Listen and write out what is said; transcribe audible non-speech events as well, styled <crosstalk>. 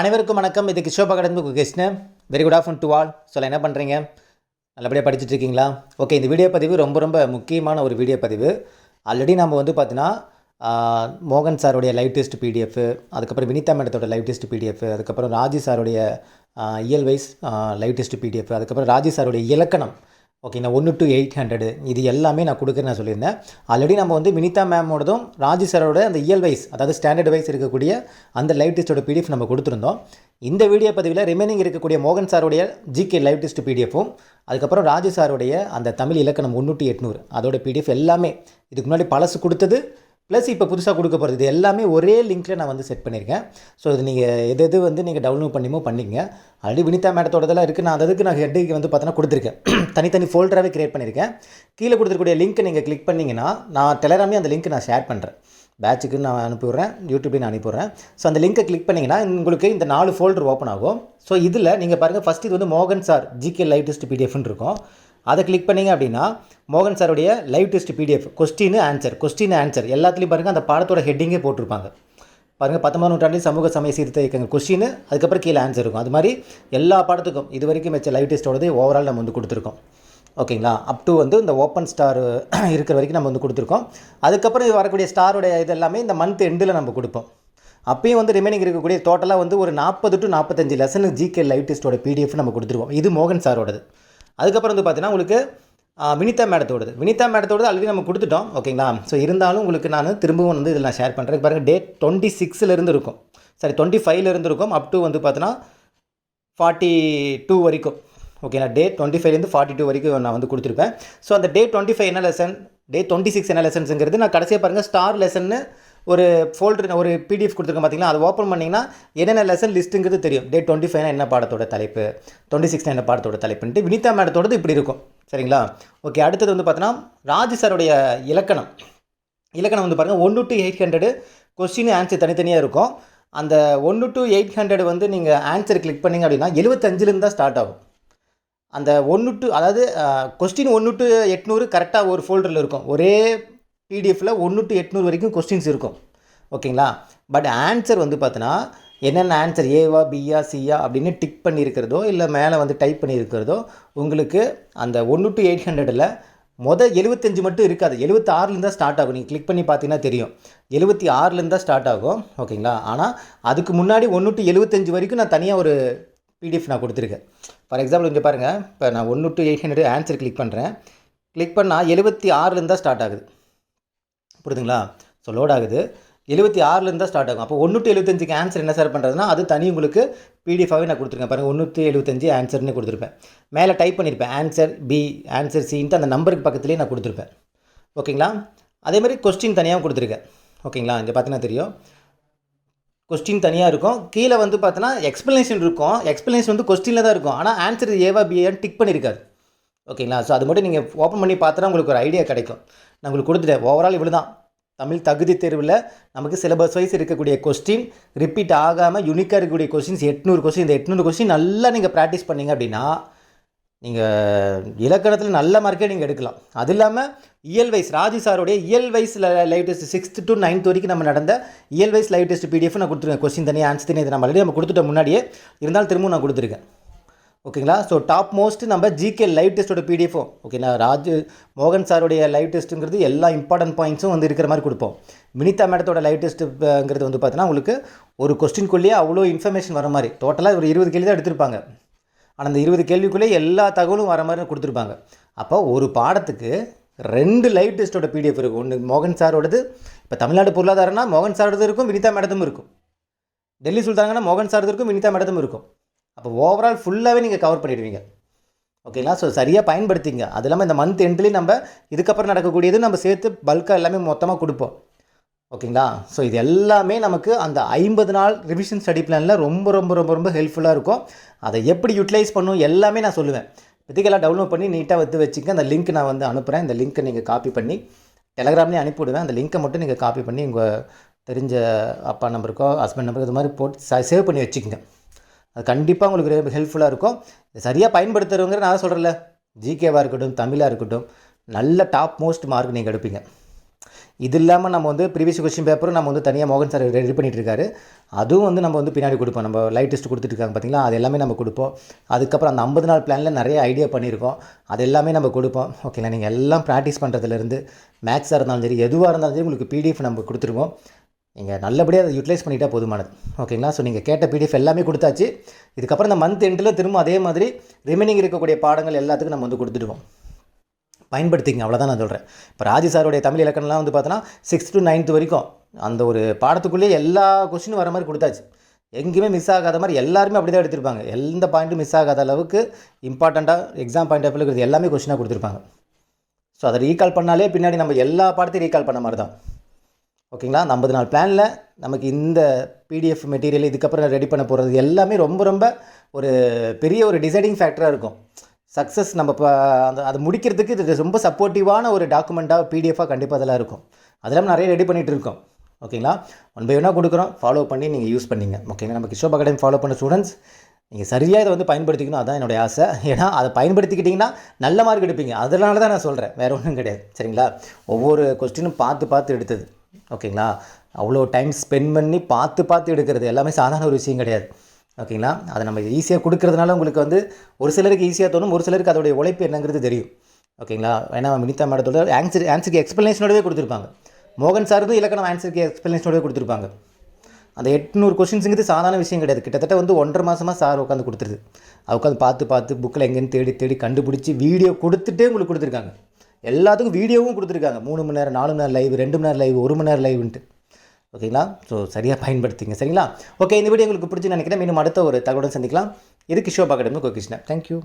அனைவருக்கும் வணக்கம். இது கிஷோபா கடந்து Krishnan. Very good afternoon to all சொல்ல என்ன பண்ணுறீங்க நல்லபடியாக படிச்சுட்டு இருக்கீங்களா ஓகே இந்த வீடியோ பதிவு ரொம்ப ரொம்ப முக்கியமான ஒரு வீடியோ பதிவு. ஆல்ரெடி நம்ம வந்து பார்த்தீங்கன்னா மோகன் சாருடைய லைவ் டெஸ்ட் பிடிஎஃப் அதுக்கப்புறம் வினிதா மேடத்தோட லைவ் டெஸ்ட் பிடிஎஃப் அதுக்கப்புறம் ராஜி சாருடைய இயல்வைஸ் இயல் வைஸ் லைவ் டெஸ்ட் பிடிஎஃப் அதுக்கப்புறம் ராஜி சாருடைய இலக்கணம். ஓகேங்களா ஒன்று டு எயிட் ஹண்ட்ரடு இது எல்லாமே நான் கொடுக்குறேன் நான் சொல்லியிருந்தேன். ஆல்ரெடி நம்ம வந்து வினிதா மேமோடதும் ராஜி சாரோட அந்த இயல் வைஸ் அதாவது ஸ்டாண்டர்ட் வைஸ் இருக்கக்கூடிய அந்த லைவ் டெஸ்ட்டோட பிடிஎஃப் நம்ம கொடுத்துருந்தோம். இந்த வீடியோ பதிவில் ரிமைனிங் இருக்கக்கூடிய மோகன் சாருடைய ஜிகே லைவ் டெஸ்ட் பிடிஎஃப்பும் அதுக்கப்புறம் ராஜி சாருடைய அந்த தமிழ் இலக்கணம் முந்நூற்றி எட்நூறு அதோட பிடிஎஃப் எல்லாமே இதுக்கு முன்னாடி பழசு கொடுத்தது ப்ளஸ் இப்போ புதுசாக கொடுக்க போகிறது இது எல்லாமே ஒரே லிங்க்கில் நான் வந்து செட் பண்ணியிருக்கேன் ஸோ இது நீங்கள் எது எது வந்து நீங்கள் டவுன்லோட் பண்ணிமோ பண்ணிங்க ஆல்ரெடி வினிதா மேடத்தோடதெல்லாம் இருக்குது நான் அதுக்கு நான் ஹெட்டுக்கு வந்து பார்த்தோன்னா கொடுத்துருக்கேன். <clears throat> தனித்தனி ஃபோல்டராகவே கிரியேட் பண்ணியிருக்கேன் கீழே கொடுத்துருக்கூடிய லிங்க்கை நீங்கள் கிளிக் பண்ணிங்கன்னா நான் டெலராமே அந்த லிங்க் நான் ஷேர் பண்ணுறேன் பேட்சுக்கு நான் அனுப்பிவிட்றேன் யூடியூப்லேயும் நான் அனுப்பிடுறேன் ஸோ அந்த லிங்கை கிளிக் பண்ணிங்கன்னா உங்களுக்கு இந்த நாலு ஃபோல்டர் ஓப்பன் ஆகும். ஸோ இதில் நீங்கள் பாருங்கள் ஃபஸ்ட் இது வந்து மோகன் சார் ஜிகே லைவ் டெஸ்ட் பிடிஎஃப்னு இருக்கும். அதை கிளிக் பண்ணீங்க அப்படின்னா மோகன் சாருடைய live test PDF question answer question answer எல்லாத்துலேயும் பாருங்கள் அந்த பாடத்தோட ஹெட்டிங்கே போட்டிருப்பாங்க. பாருங்கள் பத்தொன்பதாம் நூற்றாண்டில் சமூக சமய சீர்திருத்த இயக்கங்கள் கொஸ்டின் அதுக்கப்புறம் கீழே ஆன்சர் இருக்கும். அது மாதிரி எல்லா பாடத்துக்கும் இது வரைக்கும் வச்ச லைவ் டெஸ்ட்டோடது ஓவரால் நம்ம வந்து கொடுத்துருக்கோம். ஓகேங்களா? அப் டு வந்து இந்த ஓப்பன் ஸ்டார் <clears throat> இருக்கிற வரைக்கும் நம்ம வந்து கொடுத்துருக்கோம். அதுக்கப்புறம் இது வரக்கூடிய ஸ்டாரோடைய இது எல்லாமே இந்த மந்த் எண்டில் நம்ம கொடுப்போம். அப்பயும் வந்து ரிமைனிங் இருக்கக்கூடிய டோட்டலாக வந்து ஒரு நாற்பது டு நாற்பத்தஞ்சு லெசனு ஜிகே லைவ் டெஸ்ட்டோட பிடிஎஃப் நம்ம கொடுத்துருவோம் இது மோகன் சாரோடது அதுக்கப்புறம் வந்து பார்த்தீங்கன்னா உங்களுக்கு வினிதா மேடத்தோடது வினிதா மேடத்தோடது ஆல்ரெடி நம்ம கொடுத்துட்டோம். ஓகேங்களா? ஸோ இருந்தாலும் உங்களுக்கு நான் திரும்பவும் வந்து இதில் நான் ஷேர் பண்ணுறேன் பாருங்கள் டேட் டுவெண்ட்டி சிக்ஸ்லேருந்து இருக்கும். சாரி டுவெண்ட்டி ஃபைவ்லேருந்து இருக்கும். அப் டு வந்து பார்த்தீங்கன்னா ஃபார்ட்டி டூ வரைக்கும். ஓகேங்களா டே டுவெண்ட்டி ஃபைவ்லேருந்து ஃபார்ட்டி டூ வரைக்கும் நான் வந்து கொடுத்துருப்பேன். ஸோ அந்த டே டுவெண்ட்டி ஃபைவ் என்ன லெசன் டே டுவெண்ட்டி சிக்ஸ் என்ன லெசன்ஸுங்கிறது நான் கடைசியாக பாருங்கள் ஸ்டார் லெசன்னு ஒரு ஃபோல்டர் ஒரு பிடிஎஃப் கொடுத்துருக்கேன் பார்த்தீங்களா அதை ஓப்பன் பண்ணிங்கன்னா என்னென்ன லெசன் லிஸ்ட்டுங்கிறது தெரியும். டே டுவெண்ட்டி ஃபைவ்னா என்ன பாடத்தோட தலைப்பு? டுவெண்ட்டி சிக்ஸ்னா என்ன பாடத்தோட தலைப்புன்ட்டு வினிதா மேடத்தோடது இப்படி இருக்கும். சரிங்களா? ஓகே அடுத்தது வந்து பார்த்தோன்னா ராஜ் சாருடைய இலக்கணம். இலக்கணம் வந்து பாருங்கள் ஒன்று to eight hundred question answer தனித்தனியாக இருக்கும். அந்த ஒன்று டு எயிட் ஹண்ட்ரட் வந்து நீங்கள் ஆன்சர் கிளிக் பண்ணிங்க அப்படின்னா எழுபத்தஞ்சிலேருந்து தான் ஸ்டார்ட் ஆகும். அந்த ஒன்று டு அதாவது கொஸ்டின் ஒன்று டு எட்நூறு கரெக்டாக ஒரு ஃபோல்டரில் இருக்கும். ஒரே பிடிஎஃப்பில் ஒன்று டு எட்நூறு வரைக்கும் கொஸ்டின்ஸ் இருக்கும். ஓகேங்களா? பட் ஆன்சர் வந்து பார்த்தோன்னா என்னென்ன ஆன்சர் ஏவா பியா சியா அப்படின்னு டிக் பண்ணியிருக்கிறதோ இல்லை மேலே வந்து டைப் பண்ணியிருக்கிறதோ உங்களுக்கு அந்த ஒன்று டு எயிட் ஹண்ட்ரடில் மொதல் எழுபத்தஞ்சு மட்டும் இருக்காது. எழுபத்தி ஆறுலேருந்து தான் ஸ்டார்ட் ஆகும். நீங்கள் கிளிக் பண்ணி பார்த்தீங்கன்னா தெரியும். எழுபத்தி ஆறுலேருந்து தான் ஸ்டார்ட் ஆகும். ஓகேங்களா? ஆனால் அதுக்கு முன்னாடி ஒன்று டு எழுபத்தஞ்சு வரைக்கும் நான் தனியாக ஒரு பிடிஎஃப் நான் கொடுத்துருக்கேன். ஃபார் எக்ஸாம்பிள் இங்கே பாருங்கள் இப்போ நான் ஒன்று to eight hundred answer click பண்ணுறேன் கிளிக் பண்ணால் எழுபத்தி ஆறுலேருந்து தான் ஸ்டார்ட் ஆகுது. புரியுதுங்களா? ஸோ லோட் ஆகுது. எழுபத்தி ஆறுலேருந்து தான் ஸ்டார்ட் ஆகும். அப்போ ஒன்று டு எழுபத்தஞ்சுக்கு ஆன்சர் என்ன சார் பண்ணுறதுனா அது தனி உங்களுக்கு பிடிஎஃபாகவே நான் கொடுத்துருக்கேன். பாருங்கள் ஒன்று டு எழுபத்தஞ்சு ஆன்சர்னு கொடுத்துருப்பேன். மேலே டைப் பண்ணியிருப்பேன் ஆன்சர் பி ஆன்சர் சின்ட்டு அந்த நம்பருக்கு பக்கத்துலேயே நான் கொடுத்துருப்பேன். ஓகேங்களா அதே மாதிரி கொஸ்டின் தனியாகவும் கொடுத்துருக்கேன். ஓகேங்களா இங்கே பார்த்தீங்கன்னா தெரியும். கொஸ்டின் தனியாக இருக்கும். கீழே வந்து பார்த்தோன்னா எக்ஸ்ப்ளனேஷன் இருக்கும். எக்ஸ்ப்ளனேஷன் வந்து கொஸ்டினில் தான் இருக்கும். ஆனால் ஆன்சர் ஏவா பிஏன்னு டிக் பண்ணியிருக்காது ஓகேங்களா ஸோ அது மட்டும் நீங்கள் ஓப்பன் பண்ணி பார்த்தா உங்களுக்கு ஒரு ஐடியா கிடைக்கும். நான் உங்களுக்கு கொடுத்துட்டேன். ஓவரால் இவ்வளோ தான் தமிழ் தகுதி தேர்வில் நமக்கு சிலபஸ் வைஸ் இருக்கக்கூடிய கொஸ்டின் ரிப்பீட் ஆகாமல் யூனிக்காக இருக்கக்கூடிய கொஸ்டின்ஸ் எட்நூறு கொஸ்டின் இந்த எட்நூறு கொஸ்டின் நல்லா நீங்கள் ப்ராக்டிஸ் பண்ணீங்க அப்படின்னா நீங்கள் இலக்கணத்தில் நல்ல மார்க்கே நீங்கள் எடுக்கலாம். அது இல்லாமல் இயல் வைஸ் ராஜி சாருடைய இயல் wise live test sixth to ninth வரைக்கும் நம்ம நடந்த இயல் வைஸ் லைவ் டெஸ்ட் பிடிஎஃப் நான் கொடுத்துருக்கேன் கொஸ்டின் தனியாக ஆன்சர் தனியாக இது நம்ம ஆல்ரெடி நம்ம கொடுத்துட்ட முன்னாடியே இருந்தாலும் திரும்பவும் நான் கொடுத்துருக்கேன். ஓகேங்களா? ஸோ டாப் மோஸ்ட் நம்ம ஜிகே லைவ் டெஸ்ட்டோட பிடிஎஃபும் ஓகேங்களா? ராஜ் மோகன் சாருடைய லைவ் டெஸ்ட்டுங்கிறது எல்லா இம்பார்ட்டன்ட் பாயிண்ட்ஸும் வந்து இருக்கிற மாதிரி கொடுப்போம். வினிதா மேடத்தோட லைவ் டெஸ்ட்டுங்கிறது வந்து பார்த்தீங்கன்னா உங்களுக்கு ஒரு கொஸ்டின்குள்ளேயே அவ்வளோ இன்ஃபர்மேஷன் வர மாதிரி. டோட்டலாக ஒரு இருபது கேள்வி தான் எடுத்திருப்பாங்க. ஆனால் அந்த இருபது கேள்விக்குள்ளேயே எல்லா தகவலும் வர மாதிரி கொடுத்துருப்பாங்க. அப்போ ஒரு பாடத்துக்கு ரெண்டு லைவ் டெஸ்ட்டோட பிடிஎஃப் இருக்கும். ஒன்று மோகன் சாரோடது இப்போ தமிழ்நாடு பொருளாதாரம்னா மோகன் சாரோடது இருக்கும் வினிதா மேடத்தும் இருக்கும். டெல்லி சுல்தாங்கன்னா மோகன் சாரது இருக்கும் வினிதா மேடத்தும் இருக்கும். அப்போ ஓவரால் ஃபுல்லாகவே நீங்கள் கவர் பண்ணிடுவீங்க. ஓகேங்களா ஸோ சரியாக பயன்படுத்திங்க. அது இல்லாமல் இந்த மந்த் எண்ட்லேயும் நம்ம இதுக்கப்புறம் நடக்கக்கூடியது நம்ம சேர்த்து பல்காக எல்லாமே மொத்தமாக கொடுப்போம். ஓகேங்களா? ஸோ இது எல்லாமே நமக்கு அந்த ஐம்பது நாள் ரிவிஷன் ஸ்டடி பிளானில் ரொம்ப ரொம்ப ரொம்ப ரொம்ப ஹெல்ப்ஃபுல்லாக இருக்கும். அதை எப்படி யூட்டிலைஸ் பண்ணும் எல்லாமே நான் சொல்லுவேன். இதுக்கெல்லாம் டவுன்லோட் பண்ணி நீட்டாக வந்து வச்சுக்க அந்த லிங்க் நான் வந்து அனுப்புகிறேன் இந்த லிங்க்கை நீங்கள் காப்பி பண்ணி டெலகிராம்லேயே அனுப்பிவிடுவேன் அந்த லிங்க்கை மட்டும் நீங்கள் காப்பி பண்ணி உங்கள் தெரிஞ்ச அப்பா நம்பருக்கோ ஹஸ்பண்ட் நம்பருக்கு இது மாதிரி போட்டு சேவ் பண்ணி வச்சுக்கோங்க. அது கண்டிப்பாக உங்களுக்கு ஹெல்ப்ஃபுல்லாக இருக்கும். சரியாக பயன்படுத்துகிறவங்க நான் சொல்கிறேன்ல ஜிகேவாக இருக்கட்டும் தமிழாக இருக்கட்டும் நல்ல டாப் மோஸ்ட் மார்க் நீங்கள் எடுப்பீங்க. இது இல்லாமல் நம்ம வந்து ப்ரீவியஸ் கொஸ்டின் பேப்பரும் நம்ம வந்து தனியாக மோகன் சார் ரெடி பண்ணிட்டு அதுவும் வந்து நம்ம வந்து பின்னாடி கொடுப்போம். நம்ம லைட் டெஸ்ட் கொடுத்துட்டு பார்த்தீங்களா அது எல்லாமே நம்ம கொடுப்போம். அதுக்கப்புறம் அந்த ஐம்பது நாள் பிளானில் நிறைய ஐடியா பண்ணியிருக்கோம். அது எல்லாமே நம்ம கொடுப்போம். ஓகேங்களா நீங்கள் எல்லாம் ப்ராக்டிஸ் பண்ணுறதுலேருந்து மேக்ஸாக இருந்தாலும் சரி எதுவாக இருந்தாலும் சரி உங்களுக்கு பிடிஎஃப் நம்ம கொடுத்துருவோம். நீங்கள் நல்லபடியாக அதை யூட்டிலைஸ் பண்ணிட்டா போதுமானது. ஓகேங்களா ஸோ நீங்கள் கேட்ட பிடிஎஃப் எல்லாமே கொடுத்தாச்சு. இதுக்கப்புறம் இந்த மந்த் எண்டில் திரும்ப அதே மாதிரி ரிமைனிங் இருக்கக்கூடிய பாடங்கள் எல்லாத்துக்கும் நம்ம வந்து கொடுத்துடுவோம். பயன்படுத்திங்க அவ்வளோதான் நான் சொல்கிறேன் இப்போ ராஜி சாருடைய தமிழ் இலக்கணம்லாம் வந்து பார்த்தோன்னா சிக்ஸ்த் டு நைன்த் வரைக்கும் அந்த ஒரு பாடத்துக்குள்ளேயே எல்லா கொஸ்டினும் வர மாதிரி கொடுத்தாச்சு. எங்கேயுமே மிஸ் ஆகாத மாதிரி எல்லாருமே அப்படி தான் எடுத்திருப்பாங்க. எந்த பாயிண்ட்டும் மிஸ் ஆகாத அளவுக்கு இம்பார்ட்டண்ட்டாக எக்ஸாம் பாயிண்ட் ஆஃப் இருக்கிறது எல்லாமே கொஸ்டினாக கொடுத்துருப்பாங்க. ஸோ அதை ரீகால் பண்ணாலே பின்னாடி நம்ம எல்லா பாடத்தையும் ரீகால் பண்ண மாதிரி தான் ஓகேங்களா அந்த ஐம்பது நாள் பிளானில் நமக்கு இந்த பிடிஎஃப் மெட்டீரியல் இதுக்கப்புறம் ரெடி பண்ண போகிறது எல்லாமே ரொம்ப ரொம்ப ஒரு பெரிய ஒரு டிசைடிங் ஃபேக்டராக இருக்கும். சக்ஸஸ் நம்ம இப்போ அந்த அதை முடிக்கிறதுக்கு இது ரொம்ப சப்போர்ட்டிவான ஒரு டாக்குமெண்ட்டாக பிடிஎஃபாக கண்டிப்பாக அதெல்லாம் இருக்கும். அதெல்லாம் நிறைய ரெடி பண்ணிகிட்டு இருக்கோம். ஓகேங்களா ஒன் பை ஒன்னாக கொடுக்குறோம். ஃபாலோ பண்ணி நீங்கள் யூஸ் பண்ணிங்க. ஓகேங்களா நம்ம கிஷோப் அகாடமி ஃபாலோ பண்ண ஸ்டூடெண்ட்ஸ் நீங்கள் சரியாக இதை வந்து பயன்படுத்திக்கணும். அதான் என்னுடைய ஆசை. ஏன்னா அதை பயன்படுத்திக்கிட்டிங்கன்னா நல்ல மார்க் எடுப்பீங்க. அதனால தான் நான் சொல்கிறேன் வேறு ஒன்றும் கிடையாது. சரிங்களா? ஒவ்வொரு கொஸ்டினும் பார்த்து பார்த்து எடுத்தது. ஓகேங்களா அவ்வளோ டைம் ஸ்பெண்ட் பண்ணி பார்த்து பார்த்து எடுக்கிறது. எல்லாமே சாதாரண ஒரு விஷயம் கிடையாது. ஓகேங்களா? அதை நம்ம ஈஸியாக கொடுக்கறதுனால உங்களுக்கு வந்து ஒரு சிலருக்கு ஈஸியாக தோணும் ஒரு சிலருக்கு அதோடைய உழைப்பு என்னங்கிறது தெரியும். ஓகேங்களா? ஏன்னா வினிதா மேடத்தோட ஆன்சர் ஆன்சருக்கு எக்ஸ்ப்ளனேஷனோடவே கொடுத்துருப்பாங்க. மோகன் சாருக்கும் இலக்கணம் ஆன்சருக்கு எக்ஸ்ப்ளனேஷனோடவே கொடுத்துருப்பாங்க. அந்த எட்நூறு கொஷின்ஸுங்கிறது சாதாரண விஷயம் கிடையாது. கிட்டத்தட்ட வந்து ஒன்றரை மாதமாக சார் உட்காந்து கொடுத்துருது. அது உட்காந்து பார்த்து பார்த்து புக்கில் எங்கேன்னு தேடி தேடி கண்டுபிடிச்சி வீடியோ கொடுத்துட்டே உங்களுக்கு கொடுத்துருக்காங்க. எல்லாத்துக்கும் வீடியோவும் கொடுத்துருக்காங்க. மூணு மணி நேரம் நாலு மணி நேரம் லைவ் ரெண்டு மணி நேரம் லைவ் ஒரு மணி நேரம் லைவ்ன்ட்டு ஓகேங்களா? ஸோ சரியாக பயன்படுத்திங்க. சரிங்களா? ஓகே இந்த வீடியோ உங்களுக்கு பிடிச்சி நினைக்கிறேன். மீண்டும் அடுத்த ஒரு தகவலுடன் சந்திக்கலாம். இது கிஷோபா அகாடமி கோகிருஷ்ணன் தேங்க்யூ